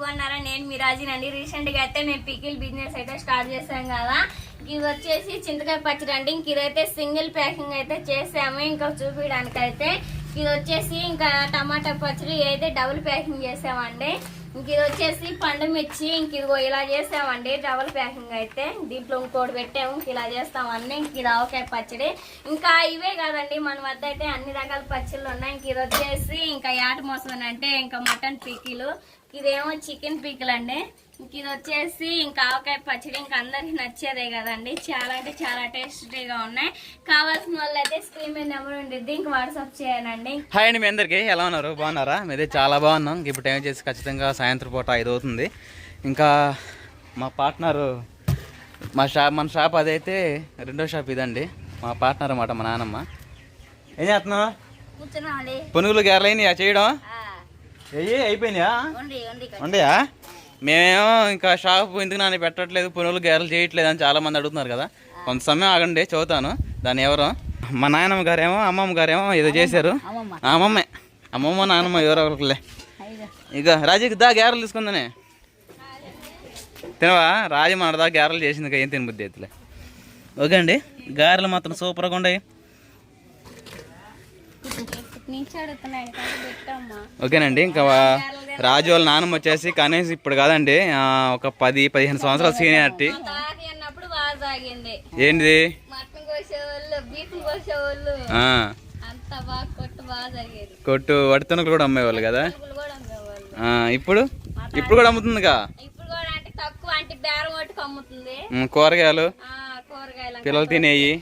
బాగున్నారా నేను మీ రాజీనండి రీసెంట్గా అయితే మేము పికిల్ బిజినెస్ అయితే స్టార్ట్ చేసాం కదా. ఇది వచ్చేసి చింతకాయ పచ్చడి అండి. ఇంక ఇదైతే సింగిల్ ప్యాకింగ్ అయితే చేసాము. ఇంకా చూపించడానికి అయితే ఇది వచ్చేసి ఇంకా టమాటా పచ్చడి అయితే డబుల్ ప్యాకింగ్ చేసామండి. ఇంక ఇది వచ్చేసి పండు మిర్చి. ఇంక ఇదిగో ఇలా చేసామండి. డబుల్ ప్యాకింగ్ అయితే దీంట్లో ఇంకోటి పెట్టాము. ఇంక ఇలా చేస్తామండి. ఇంక ఇది ఆవకాయ పచ్చడి. ఇంకా ఇవే కాదండి. మన వద్ద అయితే అన్ని రకాల పచ్చళ్ళు ఉన్నాయి. ఇంక ఇది వచ్చేసి ఇంకా యాట మోసం అంటే ఇంకా మటన్ పికిలు ఇదేమో చికెన్ పీకిల్ అండి. ఇంక ఇది వచ్చేసి ఇంకా ఆవకాయ పచ్చడి ఇంకా అందరికి నచ్చేదే కదండి. చాలా అంటే చాలా టేస్టీగా ఉన్నాయి. కావాల్సిన వాళ్ళు అయితే స్క్రీన్ మీద నెంబర్ ఉండిద్ది. ఇంక వాట్సాప్ చేయాలండి హాయ్ అండి మీ అందరికీ. ఎలా ఉన్నారు? బాగున్నారా? మీదే చాలా బాగున్నాం. ఇప్పుడు టైం చేసి ఖచ్చితంగా సాయంత్రం పూట ఐదు అవుతుంది. ఇంకా మా పార్ట్నర్ మా షాప్ మన షాప్ అదైతే రెండో షాప్ ఇదండి. మా పార్ట్నర్ అన్నమాట మా నాన్నమ్మ ఏం చేస్తున్నావు? పునుగులు గేరలైనయా చేయడం? అయ్యి అయిపోయినాయా? ఉండి ఉండి ఉండయా? మేమేమో ఇంకా షాప్ ఎందుకు నాన్న పెట్టట్లేదు పునుగులు గేరలు చేయట్లేదు అని చాలా మంది అడుగుతున్నారు కదా. కొంత సమయం ఆగండి చదువుతాను. దాన్ని ఎవరు? మా నాయనమ్మ గారేమో అమ్మమ్మ గారేమో ఏదో చేశారు. అమ్మమ్మే. అమ్మమ్మ. నాన్నమ్మ ఎవరో ఒకరిలే ఇక రాజీకి దా గేరలు తీసుకుందనే. తినవా? రాజీ మన దా గేరలు చేసింది ఏం తినబుద్ధి అవుతులే. ఓకే అండి గారెలు మాత్రం సూపర్గా ఉండయి. ఓకేనండి ఇంకా రాజు వాళ్ళ నాన్నమ్మ వచ్చేసి కనీసం ఇప్పుడు కాదండి ఒక పది పదిహేను సంవత్సరాల సీనియారిటీ. ఏంటిది? కొట్టు వడితనుకులు కూడా అమ్మేవాళ్ళు కదా? ఇప్పుడు? ఇప్పుడు కూడా అమ్ముతుందిగా? కూరగాయలు? పిల్లలు తినేయి?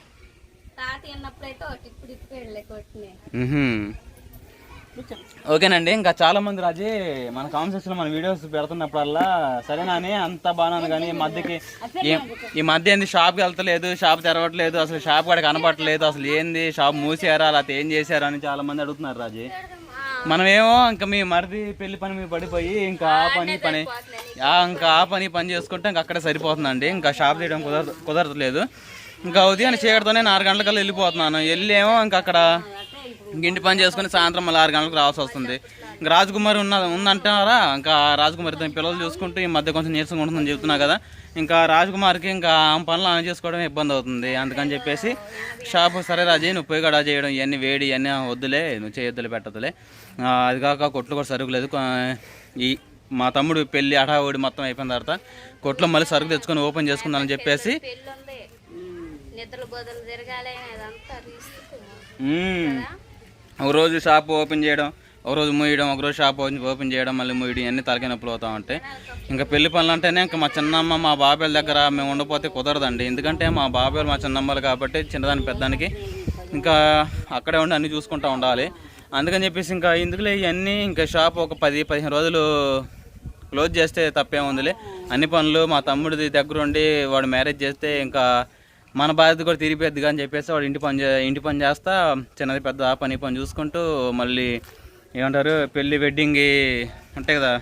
ఓకేనండి ఇంకా చాలా మంది రాజీ మన కామెంట్స్లో మన వీడియోస్ పెడుతున్నప్పుడల్లా సరేనా అని అంత బాగున్నాను కానీ ఈ మధ్యకి ఈ- మధ్య ఏంది షాప్కి వెళ్తలేదు షాప్ తెరవట్లేదు అసలు షాప్ కూడా కనపడట్లేదు అసలు ఏంది షాప్ మూసారా లేకపోతే ఏం చేశారా అని చాలా మంది అడుగుతున్నారు రాజీ. మనమేమో ఇంకా మీ మరిది పెళ్ళి పని మీద పడిపోయి ఇంకా ఆ పని పని ఇంకా ఆ పని పని చేసుకుంటే ఇంకా అక్కడే సరిపోతుందండి ఇంకా షాప్ తీయడం కుదరదు కుదరట్లేదు. ఇంకా ఉదయం చీకటితోనే నాలుగు గంటలకల్లా వెళ్ళిపోతున్నాను. వెళ్ళేమో ఇంకా అక్కడ ఇంటి పని చేసుకుని సాయంత్రం మళ్ళీ ఆరు గంటలకు రావాల్సి వస్తుంది. ఇంకా రాజకుమారి ఉన్న ఉందంటారా? ఇంకా రాజకుమారి తన పిల్లలు చూసుకుంటూ ఈ మధ్య కొంచెం నీరసంగా ఉంటుందని చెప్తున్నా కదా. ఇంకా రాజకుమారికి ఇంకా ఆమె పనులు ఆమె చేసుకోవడం ఇబ్బంది అవుతుంది. అందుకని చెప్పేసి షాపు సరే రాజీ నువ్వు పోయి గడా చేయడం ఇవన్నీ వేడి ఇవన్నీ వద్దులే నువ్వు చేయొద్దులే పెట్టదులే ఆ, అది కాక కొట్లు కూడా సరుకు లేదు కొ- ఈ మా తమ్ముడు పెళ్ళి అటావుడి మొత్తం అయిపోయిన తర్వాత కొట్లో మళ్ళీ సరుకు తెచ్చుకొని ఓపెన్ చేసుకుందామని చెప్పేసి నిద్రలు బదులు తిరగాలి ఒకరోజు ఒక రోజు షాప్ ఓపెన్ చేయడం ఒకరోజు మూయడం ఒక రోజు షాప్ ఓపెన్ ఓపెన్ చేయడం మళ్ళీ మూయడం ఇవన్నీ తలకి నొప్పులు అవుతా ఉంటాయి. ఇంకా పెళ్ళి పనులు అంటేనే ఇంకా మా చిన్నమ్మ మా బాబాయ్ దగ్గర మేము ఉండపోతే కుదరదండి. ఎందుకంటే మా బాబాయ్ మా చిన్నమ్మలు కాబట్టి చిన్నదాని పెద్దానికి ఇంకా అక్కడే ఉండి అన్ని చూసుకుంటూ ఉండాలి. అందుకని చెప్పేసి ఇంకా ఇందుకులే ఇవన్నీ ఇంకా షాప్ ఒక పది పదిహేను రోజులు క్లోజ్ చేస్తే తప్పేముందిలే అన్ని పనులు మా తమ్ముడిది దగ్గరుండి వాడు మ్యారేజ్ చేస్తే ఇంకా మన బాధ్యత కూడా తీరిపోద్ది అని చెప్పేసి వాడు ఇంటి పని ఇంటి పని చేస్తా చిన్నది పెద్ద ఆ పని పని చూసుకుంటూ మళ్ళీ ఏమంటారు పెళ్ళి వెడ్డింగ్ ఉంటాయి కదా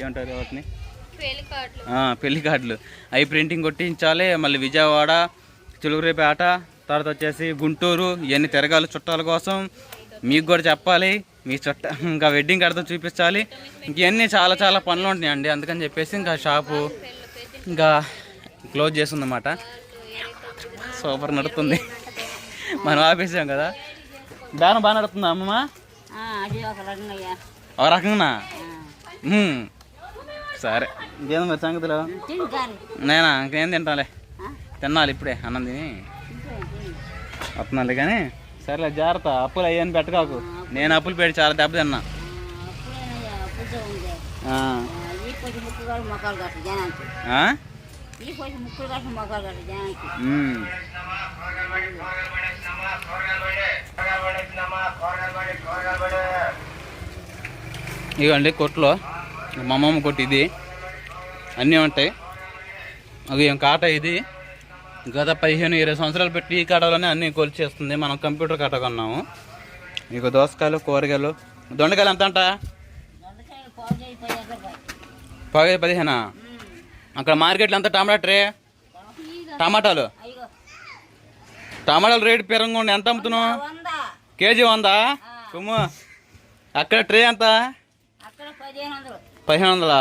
ఏమంటారు వాటిని? పెళ్ళి కార్డులు. అవి ప్రింటింగ్ కొట్టించాలి మళ్ళీ విజయవాడ చిలుగురిపేట తర్వాత వచ్చేసి గుంటూరు ఇవన్నీ తిరగాలి చుట్టాల కోసం. మీకు కూడా చెప్పాలి మీ చుట్ట ఇంకా వెడ్డింగ్ కార్డుతో చూపించాలి. ఇవన్నీ చాలా చాలా పనులు ఉంటున్నాయండి అందుకని చెప్పేసి ఇంకా షాపు ఇంకా క్లోజ్ చేస్తుందన్నమాట సూపర్ నడుస్తుంది మనం ఆపేసాం కదా. బాగా బాగా నడుతుందా అమ్మమ్మ? అది ఒక రకంగా. సరే. ఇంకేం మరి సంగతిలో? నేనా? ఇంకేం తింటాలే? తినాలి ఇప్పుడే అన్నం తిని. వస్తున్నాలే కానీ సరేలే జాగ్రత్త. అప్పులు అయ్యని పెట్టకాకు నేను అప్పులు పెట్టి చాలా దెబ్బ తిన్నా. ఆ. ఇదిగోండి కొట్లో. మా అమ్మమ్మ కొట్టు ఇది. అన్నీ ఉంటాయి. అది ఏం కాట ఇది. గత పదిహేను ఇరవై సంవత్సరాలు పెట్టి ఈ కాటలోనే అన్నీ కొలిచేస్తుంది. మనం కంప్యూటర్ కాట కొన్నాము. ఇక దోసకాయలు కూరగాయలు. దొండకాయలు ఎంత అంట పది పదిహేనా? అక్కడ మార్కెట్లో ఎంత టమాటా ట్రే టమాటాలు? టమాటాలు రేటు పెరంగా ఎంత అమ్ముతున్నావు? కేజీ వందా? కుమ్ము. అక్కడ ట్రే ఎంత? పదిహేను వందలు.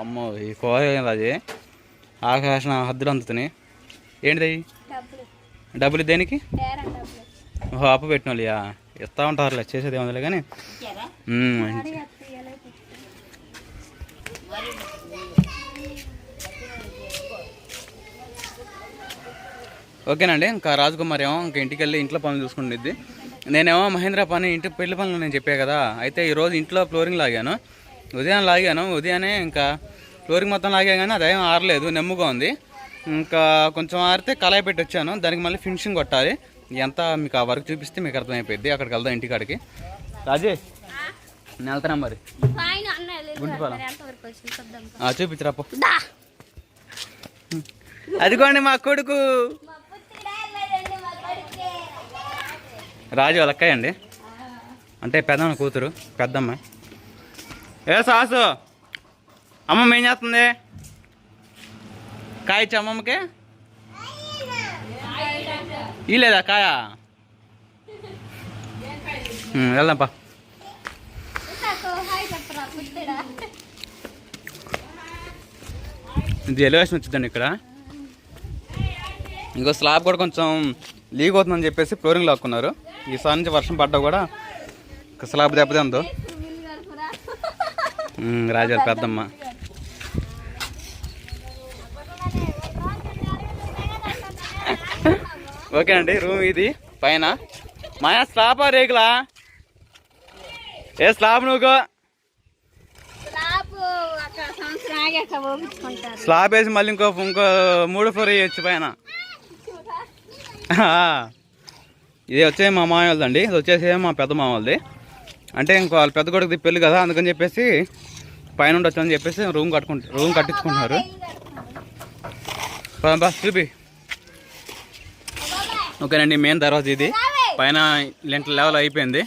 అమ్మ ఈ ఏంది అది? ఆకాశం హద్దులు అందుతున్నాయి. ఏంటిది? డబ్బులు. దేనికి? ఓహో అప్పు పెట్టిన వాళ్ళయా? ఇస్తా ఉంటారులే చేసేది ఏముందిలే కానీ. ఓకేనండి ఇంకా రాజకుమార్ ఏమో ఇంకా ఇంటికి వెళ్ళి ఇంట్లో పనులు చూసుకుంటుంది నేనేమో మహేంద్ర పని ఇంటి పెళ్ళి పనులు నేను చెప్పా కదా అయితే ఈరోజు ఇంట్లో ఫ్లోరింగ్ లాగాను. ఉదయం లాగాను ఉదయాన్నే ఇంకా ఫ్లోరింగ్ మొత్తం లాగా కానీ అదేం ఆరలేదు నెమ్ముగా ఉంది. ఇంకా కొంచెం ఆరితే కళాయి పెట్టి వచ్చాను దానికి మళ్ళీ ఫినిషింగ్ కొట్టాలి. ఎంత మీకు ఆ వర్క్ చూపిస్తే మీకు అర్థమైపోయింది అక్కడికి వెళ్దాం ఇంటికాడికి రాజేష్ నేను వెళ్తున్నా మరి? గుంటిపాలెం. ఎంతవరకు వచ్చింది చూద్దాం ఆ, చూపించరా పో. అదిగోండి మా కొడుకు మా పుత్రుడా లేదండి మా కొడుకే రాజు వాళ్ళ అండి. అంటే పెద్దమ్మ కూతురు పెద్దమ్మ. ఏ సాసు అమ్మమ్మ ఏం చేస్తుంది? కాయ ఇచ్చా అమ్మమ్మకి? ఈ లేదా కాయ? వెళ్దాంపా ఇది ఎలివేషన్ వచ్చిందండి ఇక్కడ. ఇంకో స్లాబ్ కూడా కొంచెం లీక్ అవుతుందని చెప్పేసి ఫ్లోరింగ్ లాక్కున్నారు. ఈసారి నుంచి వర్షం పడ్డా కూడా స్లాబ్ వీళ్ళు కలుపురా రాజాల పెద్దమ్మ. ఓకే అండి రూమ్ ఇది పైన. మాయా స్లాబ్ రేకులా? ఏ స్లాబ్ నువ్వు? స్లాబ్ వేసి మళ్ళీ ఇంకో ఇంకో మూడు ఫ్లోర్ వేయచ్చు పైన. ఇది వచ్చే మా మామ వాళ్ళదండి ఇది వచ్చేసి మా పెద్ద మామ వాళ్ళది అంటే ఇంకో వాళ్ళ పెద్ద కొడుకు పెళ్ళి కదా అందుకని చెప్పేసి పైన ఉండొచ్చు అని చెప్పేసి రూమ్ కట్టుకుంటారు రూమ్ కట్టించుకుంటున్నారు. పద బా చూపి. ఓకేనండి మెయిన్ దర్వాజ ఇది. పైన లెంట్ లెవెల్ అయిపోయింది.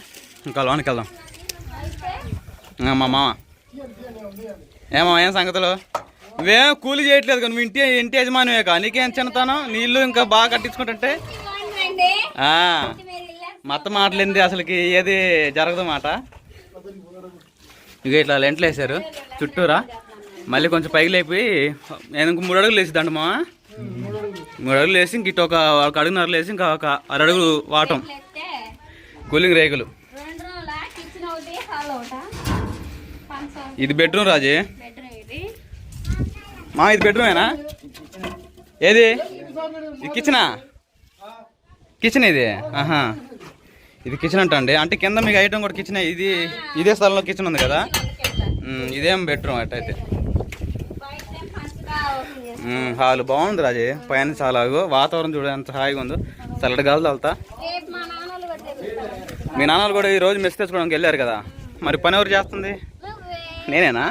ఇంకా లోనికి వెళ్దాం. మా మామ. ఏమా ఏం సంగతులు? నువ్వేం కూలి చేయట్లేదు నువ్వు ఇంటి ఇంటి యజమానివే కా. నీకేం చిన్నతనం? నీళ్ళు ఇంకా బాగా కట్టించుకుంటుంటే? బాగుందండి ఆ, మీరు ఇల్లు మా అత్త మాటలేంది అసలుకి? ఏది జరగదు మాట. ఇక ఇట్లా లెంట్లు వేసారు చుట్టూరా. మళ్ళీ కొంచెం పైకి లేపి నేను ఇంక మూడు అడుగులు వేసిద్దంట మా మూడు అడుగులు వేసి ఇంక ఇటు ఒక ఒక అడుగున్నర వేసి ఇంకా ఒక అరడుగు వాటం. కూలింగ్ రేకులు. ఇది బెడ్రూమ్ రాజే. మా ఇది బెడ్రూమేనా? ఏది? ఇది కిచెనా? కిచెన్ ఇది? ఆహా. ఇది కిచెన్ అంట అండి అంటే కింద మీకు ఐటమ్ కూడా కిచెన్ ఇది ఇదే స్థలంలో కిచెన్ ఉంది కదా? ఇదేం బెడ్రూమ్ అట్టయితే హాల్ బాగుంది రాజే. పైన చాలా వాతావరణం చూడ ఎంత హాయిగా ఉందో. చల్లటి గాలి రేపు మా నాన్నలు కూడా ఈ రోజు మెస్ తెచ్చుకోవడానికి వెళ్ళారు కదా? మరి పని ఎవరు చేస్తుంది? నేనేనా.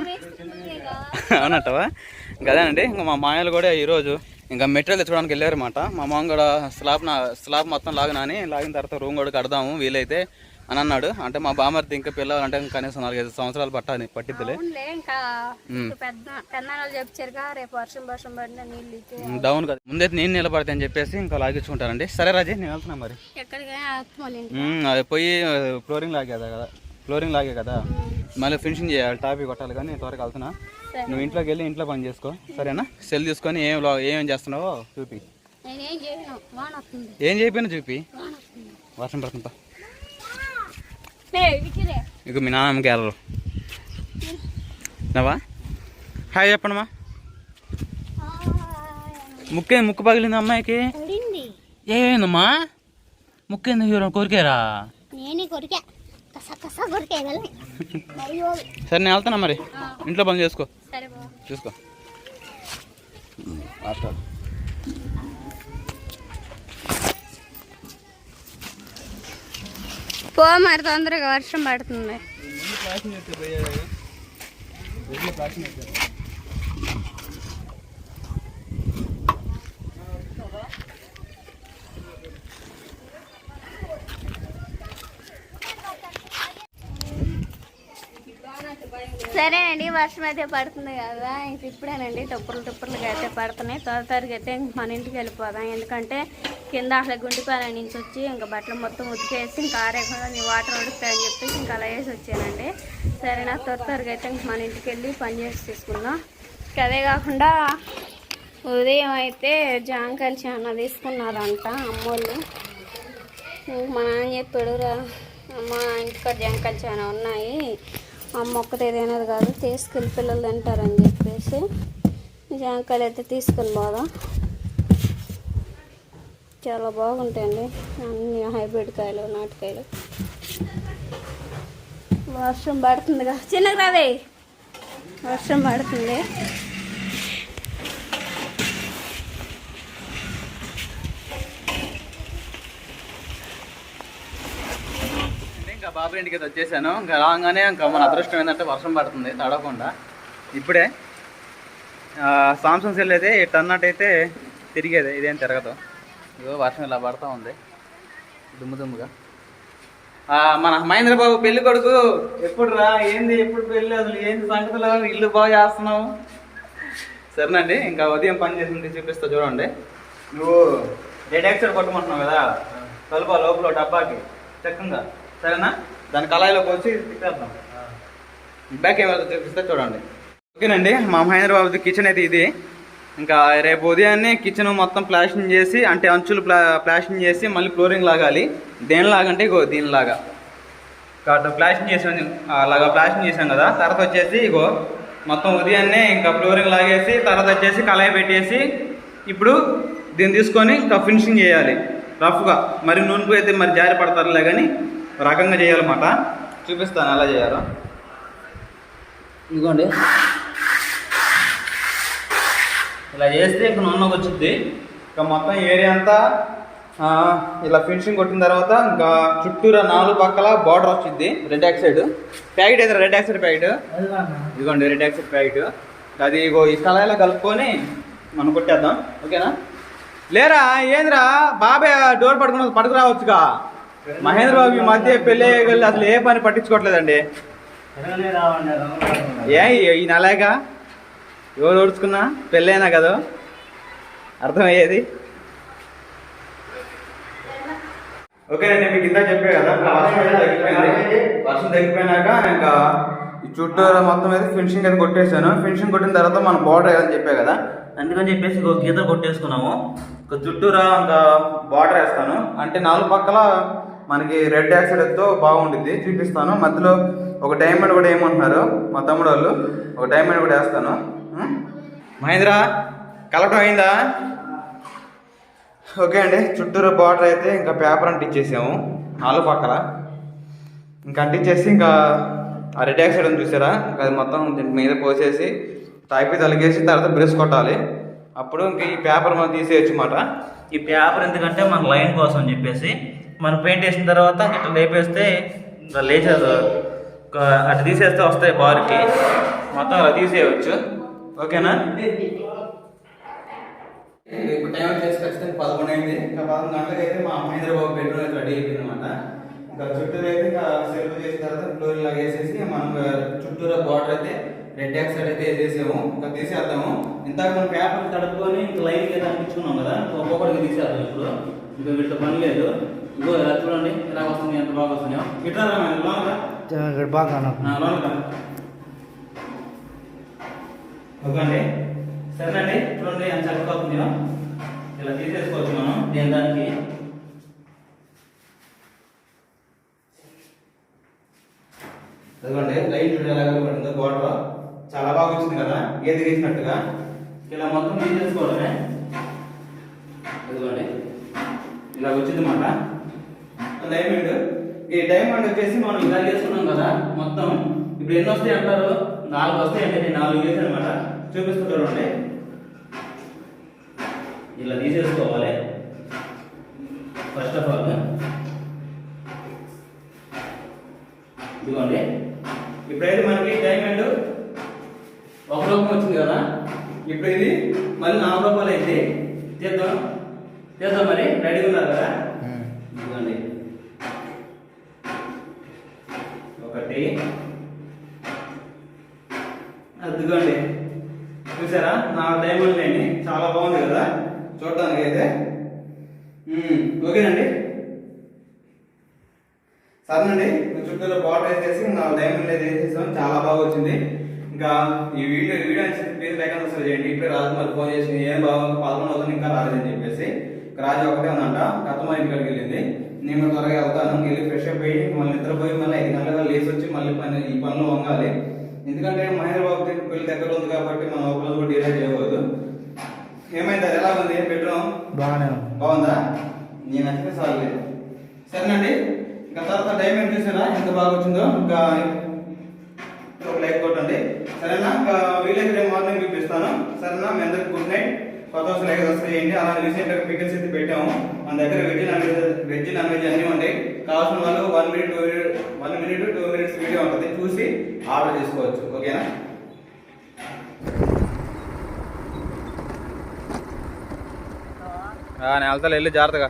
అవునట్టవా గదేనండి. ఇంకా మా మాయలు కూడా ఈరోజు ఇంకా మెటీరియల్ తెచ్చుకోవడానికి వెళ్ళారన్నమాట. మా మామ కూడా స్లాబ్ నా స్లాబ్ మొత్తం లాగినా అని లాగిన తర్వాత రూమ్ కూడా కడదాము వీలైతే అని అన్నాడు. అంటే మా బామర్ది ఇంకా పిల్లలు అంటే కనీసం నాలుగైదు సంవత్సరాలు పట్టాలి పట్టిద్దిలే. ఇచ్చే డౌన్ కదా. ముందైతే నేను నిలబడతా అని చెప్పేసి ఇంకా లాగించుకుంటానండి సరే రాజే నేను వెళ్తున్నా మరి. అది పోయి ఫ్లోరింగ్ లాగేదా కదా? ఫ్లోరింగ్ లాగే కదా? మళ్ళీ ఫినిషింగ్ చేయాలి టాపీ కొట్టాలి కానీ త్వరగా వెళ్తున్నా. నువ్వు ఇంట్లోకి వెళ్ళి ఇంట్లో పని చేసుకో. సరేనా? సెల్ తీసుకొని ఏం ఏమేం చేస్తున్నావో చూపి. ఏం చెప్పినా చూపి. వర్షం వికిరే. ఇక మీ నాన్నమ్మకి వెళ్ళరు నవా హాయ్ చెప్పండమ్మా ముక్కే ముక్కు పగిలింది అమ్మాయికి? పడింది ఏమైందమ్మా? ముక్కేంది హీరో కోరికేరా? సరే నేను వెళ్తున్నా మరి. ఇంట్లో పని చేసుకో. చూసుకో. మాస్టర్ పో మరి తొందరగా వర్షం పడుతుంది సరే అండి వర్షం అయితే పడుతుంది కదా. ఇంక ఇప్పుడేనండి టొప్పులు టొప్పులుగా అయితే పడుతున్నాయి. త్వర త్వరగా అయితే ఇంక మన ఇంటికి వెళ్ళిపోదాం. ఎందుకంటే కింద అసలు గుంటిపాల నుంచి వచ్చి ఇంకా బట్టలు మొత్తం ఉతికేసి ఇంకా ఆరేకుండా నీ వాటర్ ఉడుకుతాయని చెప్పేసి ఇంకా అలా వేసి వచ్చానండి. సరే నా త్వర త్వరగా అయితే ఇంక మన ఇంటికి వెళ్ళి పని చేసి తీసుకుందాం. ఇంకా అదే కాకుండా ఉదయం అయితే జాంకాయలు చాలా తీసుకున్నారంట అమ్మోళ్ళు. మా నాన్న చెప్పాడు రా అమ్మ ఇంటికాడ జాంకాయలు చాలా ఉన్నాయి. అమ్మ ఒక్కటే తినదు కాదు తీసుకెళ్ళి పిల్లలు తింటారని చెప్పేసి జాంకాయలు అయితే తీసుకుని పోదాం. చాలా బాగుంటాయండి అన్ని హైబ్రిడ్ కాయలు నాటికాయలు వర్షం పడుతుందిగా. చిన్నగా రావే. వర్షం పడుతుంది. బాబు ఇంటికి వచ్చేసాను. ఇంకా రాగానే ఇంకా మన అదృష్టం ఏంటంటే వర్షం పడుతుంది తడవకుండా. ఇప్పుడే సామ్సంగ్ సెల్ అయితే ఇటు అయితే తిరిగేది ఇదేం తిరగదు. ఇగో వర్షం ఇలా పడతా ఉంది. దుమ్ము దుమ్ముగా. మన మహేంద్ర బాబు పెళ్ళి కొడుకు ఎప్పుడు రా ఏంది ఎప్పుడు పెళ్ళి అసలు ఏంది సంగతులు ఇల్లు బాగా చేస్తున్నావు? సరేనండి ఇంకా ఉదయం పని చేసింది చూపిస్తా చూడండి. నువ్వు డెడ్ యాక్సైడ్ కొట్టమంటున్నావు కదా? కలుపా లోపల డబ్బాకి చక్కగా. సరేనా? దాని కళాయిలోకి వచ్చి తిప్పేద్దాం. బ్యాక్ ఏమైనా చూపిస్తే చూడండి. ఓకేనండి మా మహేంద్ర బాబుది కిచెన్ అయితే ఇది. ఇంకా రేపు ఉదయాన్నే కిచెన్ మొత్తం ప్లాస్టింగ్ చేసి అంటే అంచులు ప్లా ప్లాస్టింగ్ చేసి మళ్ళీ ఫ్లోరింగ్ లాగాలి. దేనిలాగంటే ఇగో దీనిలాగా. కాబట్టి ప్లాస్టింగ్ చేసాం అలాగా ప్లాస్టింగ్ చేసాం కదా. తర్వాత వచ్చేసి ఇగో మొత్తం ఉదయాన్నే ఇంకా ఫ్లోరింగ్ లాగేసి తర్వాత వచ్చేసి కళాయి పెట్టేసి ఇప్పుడు దీన్ని తీసుకొని ఇంకా ఫినిషింగ్ చేయాలి. రఫ్గా మరి నూనెకు అయితే మరి జారి పడతారులే కానీ రకంగా చేయాలన్నమాట. చూపిస్తాను ఎలా చేయాలో. ఇదిగోండి. ఇలా చేస్తే ఇంకా నూనెలోకి వచ్చింది ఇంకా మొత్తం ఏరియా అంతా ఇలా ఫినిషింగ్ కొట్టిన తర్వాత ఇంకా చుట్టూరా నాలుగు పక్కల బార్డర్ వచ్చింది రెడ్ ఆక్సైడ్ ప్యాకెట్ అయితే రెడ్ ఆక్సైడ్ ప్యాకెట్ ఇదిగోండి రెడ్ ఆక్సైడ్ ప్యాకెట్ అది ఇగో ఈ కళాయిలో కలుపుకొని మనం కొట్టేద్దాం. ఓకేనా? లేరా ఏందిరా? బాబాయ్ డోర్ పడుకున్న పడుకు రావచ్చుగా మహేంద్ర బాబు ఈ మధ్య పెళ్ళి వెళ్ళి అసలు ఏ పని పట్టించుకోవట్లేదండి. ఏ ఈ నెలేగా? ఎవరు ఓడ్చుకున్నా? పెళ్ళైనా కదా? అర్థమయ్యేది? ఓకేనండి మీకు ఇంత చెప్పే కదా వర్షం అయితే తగ్గిపోయింది. వర్షం తగ్గిపోయినాక ఇంకా ఈ చుట్టూరా మొత్తం అయితే ఫినిషింగ్ అయితే కొట్టేశాను. ఫినిషింగ్ కొట్టిన తర్వాత మన బార్డర్ వేయాలని చెప్పే కదా. అందుకని చెప్పేసి ఇంకో గీతలు కొట్టేసుకున్నాము. ఇంకా చుట్టూరా ఇంకా బార్డర్ వేస్తాను. అంటే నాలుగు పక్కల మనకి రెడ్ యాక్సిడెంట్తో బాగుండిద్ది చూపిస్తాను. మధ్యలో ఒక డైమండ్ కూడా ఏమంటున్నారు? మా తమ్ముడు వాళ్ళు ఒక డైమండ్ కూడా వేస్తాను. మహేంద్ర కలపడం అయిందా? ఓకే అండి చుట్టూరు బార్డర్ అయితే ఇంకా పేపర్ అంటించేసాము నాలుగు పక్కల. ఇంకా అంటించేసి ఇంకా ఆ రెడ్ యాక్సైడ్ చూసారా? ఇంకా అది మొత్తం దీని మీద పోసేసి తాపి తలిగేసి తర్వాత బ్రష్ కొట్టాలి. అప్పుడు ఇంక ఈ పేపర్ మనం తీసేయచ్చు అన్నమాట. ఈ పేపర్ ఎందుకంటే మన లైన్ కోసం అని చెప్పేసి మనం పెయింట్ వేసిన తర్వాత ఇట్లా లేపేస్తే లేచేది అటు తీసేస్తే వస్తాయి బార్కి. మొత్తం అలా తీసేయవచ్చు. ఓకేనా? ఇప్పుడు టైం వచ్చేసి ఖచ్చితంగా పదకొండు అయింది. ఇంకా పదకొండు గంటలకు అయితే మా మహేంద్ర బాబు బెడ్రూమ్ అయితే రెడీ అయిపోయింది అనమాట ఇంకా చుట్టూరు అయితే ఇంకా సెల్ఫ్ చేసిన తర్వాత ఫ్లోర్ లాగా వేసేసి మనం చుట్టూరా బార్డర్ అయితే రెడ్ ఆక్సైడ్ అయితే వేసేసాము. ఇంకా తీసేద్దాము. ఇంతకు మనం పేపర్ తడుపుకొని ఇంకా లైన్ అయితే అనిపించుకున్నాం కదా. ఒక్కొక్కడికి తీసేద్దాం ఇప్పుడు. ఇంకా వీటితో పని లేదు. ఇగో చూడండి ఎలా వస్తుంది ఎంత బాగా వస్తున్నాయో. ఇట్లా రా. బాగా. ఓకే అండి సరేనండి చూడండి ఎంత చక్కగా అవుతుందో ఇలా తీసేసుకోవచ్చు మనం దేని దానికి. లైన్ చూడండి ఎలా పడిందో బార్డర్ చాలా బాగా వచ్చింది కదా ఏది వేసినట్టుగా. ఇలా మొత్తం తీసేసుకోవడమే. అదిగోండి ఇలా వచ్చింది మాట డైమండ్. ఈ డైమండ్ వచ్చేసి మనం ఇలా చేసుకున్నాం కదా మొత్తం ఇప్పుడు ఎన్ని వస్తాయి అంటారు? నాలుగు వస్తాయి అంటే నేను నాలుగు వేసాను అనమాట చూపిస్తుంటారండి ఇలా తీసేసుకోవాలి. ఫస్ట్ ఆఫ్ ఆల్ ఇదిగోండి. ఇప్పుడైతే మనకి డైమండ్ ఒక రూపం వచ్చింది కదా ఇప్పుడు ఇది మళ్ళీ నాలుగు రూపాయలు అయింది చేద్దాం. చేద్దాం మరి. రెడీగా ఉన్నారు కదా? ఇదిగోండి. డైమండ్ లేని చాలా బాగుంది కదా? చూడటానికి అయితే ఓకేనండి? సరేనండి. చుట్టూలో బాటర్ వేసేసి నాలుగు డైమండ్ అయితే వేసేసాం. చాలా బాగా వచ్చింది. ఇంకా ఈ వీడియో వీడియో నచ్చితే ప్లీజ్ లైక్ అసలు చేయండి. ఇప్పుడే రాజు ఫోన్ చేసి ఏం బాగుంది పదకొండు అవుతుంది ఇంకా రాలేదని చెప్పేసి రాజు ఒకటే ఉందంట. కత్తమ్మ ఇంటికి వెళ్ళింది. నేను త్వరగా వెళ్తాను. వెళ్ళి ఫ్రెష్ అప్ అయ్యి మళ్ళీ నిద్రపోయి మళ్ళీ ఐదు గంటల లేచి వచ్చి మళ్ళీ పని ఈ పనులు వంగాలి. ఎందుకంటే మహేంద్ర బాబు పెళ్ళి దగ్గర ఉంది కాబట్టి మనం ఒక రోజు కూడా డిలే చేయకూడదు. ఏమైందా? ఎలా ఉంది? బెడ్రూమ్ బాగానే బాగుందా? నేను నచ్చితే సార్లే సరేనండి. ఇంకా తర్వాత టైం ఏం చూసారా? ఎంత బాగా వచ్చిందో? ఇంకా ఒక లైక్ కొట్టండి. సరేనా? ఇంకా వీలైతే రేపు మార్నింగ్ చూపిస్తాను సరేనా? మీ అందరికి గుడ్ నైట్. కొత్త లైక్ వస్తాయండి రీసెంట్ రీసెంట్గా పికల్స్ అయితే పెట్టాము. మన దగ్గర veg non veg veg non veg అన్నీ ఉంటాయి. కావాల్సిన వాళ్ళు one minute two minute one minute two minutes video ఉంటుంది. చూసి ఆర్డర్ చేసుకోవచ్చు. ఓకేనా నేను వెళ్తా వెళ్ళి జాగ్రత్తగా.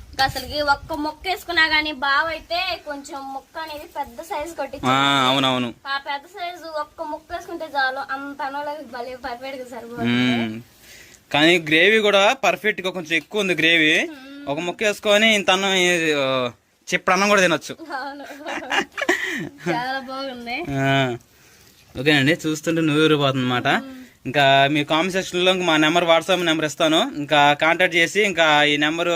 అసలుకి ఒక్క మొక్క వేసుకున్నా గానీ బావ అయితే కొంచెం మొక్క అనేది పెద్ద సైజు ఆ, కొట్టించి అవునవును. ఆ పెద్ద సైజు ఒక్క ముక్క వేసుకుంటే చాలు. అంత భలే పర్ఫెక్ట్గా సరిపోతుంది. కానీ గ్రేవీ కూడా పర్ఫెక్ట్గా కొంచెం ఎక్కువ ఉంది గ్రేవీ ఒక ముక్క వేసుకొని ఇంత అన్నం చిప్పుడు అన్నం కూడా తినొచ్చు. చాలా బాగుంది. ఓకేనండి చూస్తుంటే నూరిపోతుంది అనమాట ఇంకా మీ కామెంట్ సెక్షన్లో మా నెంబర్ వాట్సాప్ నెంబర్ ఇస్తాను. ఇంకా కాంటాక్ట్ చేసి ఇంకా ఈ నెంబరు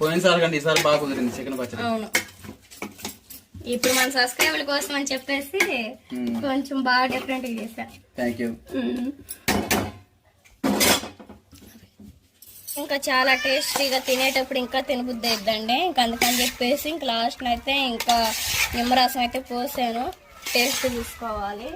పోయినసారి కంటే ఈసారి బాగా కుదిరింది చికెన్ పచ్చడి. అవును. ఇప్పుడు మన సబ్స్క్రైబర్ల కోసం అని చెప్పేసి మ్మ్. కొంచెం బాగా డిఫరెంట్గా చేశా. Thank you hmm. ఇంకా చాలా టేస్టీగా తినేటప్పుడు ఇంకా తినబుద్ధి అయిద్దండి. ఇంకా అందుకని చెప్పేసి ఇంకా లాస్ట్ అయితే ఇంకా నిమ్మరసం అయితే పోసాను. టేస్ట్ చూసుకోవాలి.